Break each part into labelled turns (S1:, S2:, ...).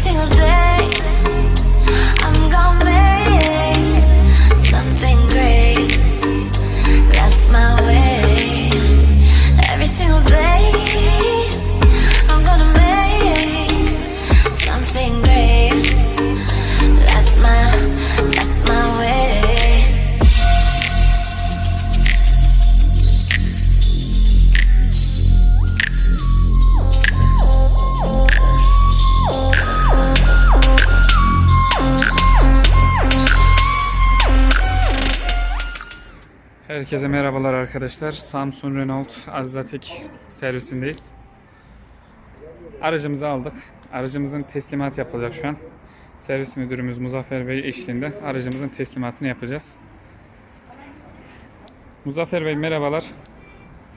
S1: single day.
S2: Herkese merhabalar arkadaşlar. Samsun Renault Azzatek servisindeyiz. Aracımızı aldık. Aracımızın teslimat yapılacak şu an. Servis müdürümüz Muzaffer Bey eşliğinde aracımızın teslimatını yapacağız. Muzaffer Bey merhabalar.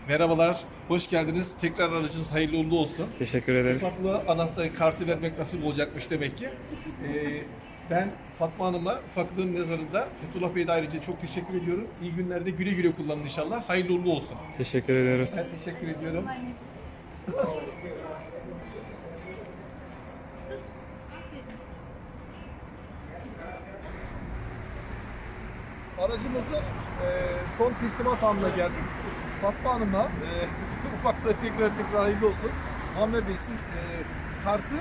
S3: Merhabalar, hoş geldiniz. Tekrar aracınız hayırlı uğurlu olsun.
S2: Teşekkür ederiz.
S3: Ufaklığa anahtar kartı vermek nasip olacakmış demek ki. Ee, ben Fatma Hanım'a ufaklığın nazarında Fethullah Bey'e de ayrıca çok teşekkür ediyorum. İyi günlerde güle güle kullanın inşallah. Hayırlı uğurlu olsun.
S2: Teşekkür ediyoruz.
S3: Ben teşekkür ediyorum. Aracımızın e, son teslimat anına geldik. Fatma Hanım'a e, ufaklığa tekrar tekrar hayırlı olsun. Muammer Bey siz e, kartı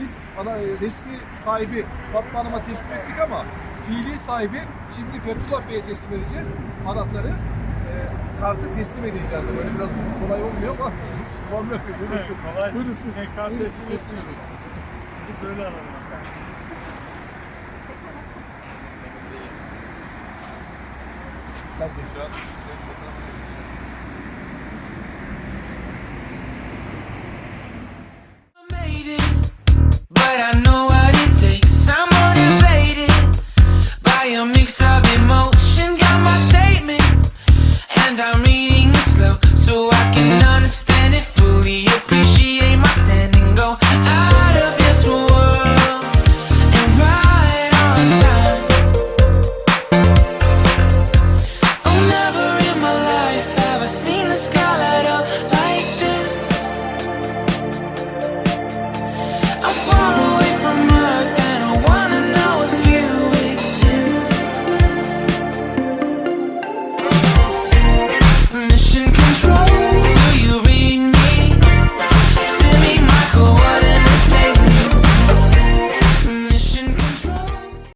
S3: biz ana, e, resmi sahibi Fatma Hanım'a teslim ettik ama fiili sahibi şimdi Fethullah Bey'e teslim edeceğiz. Anahtarı e, kartı teslim edeceğiz. Böyle biraz kolay olmuyor ama Muammer Bey buyurun siz,
S4: kolay.
S3: buyurun siz,
S4: E, kart
S3: buyurun siz
S4: teslim
S3: teslim edin.
S4: Böyle alalım.
S3: Sen de şu an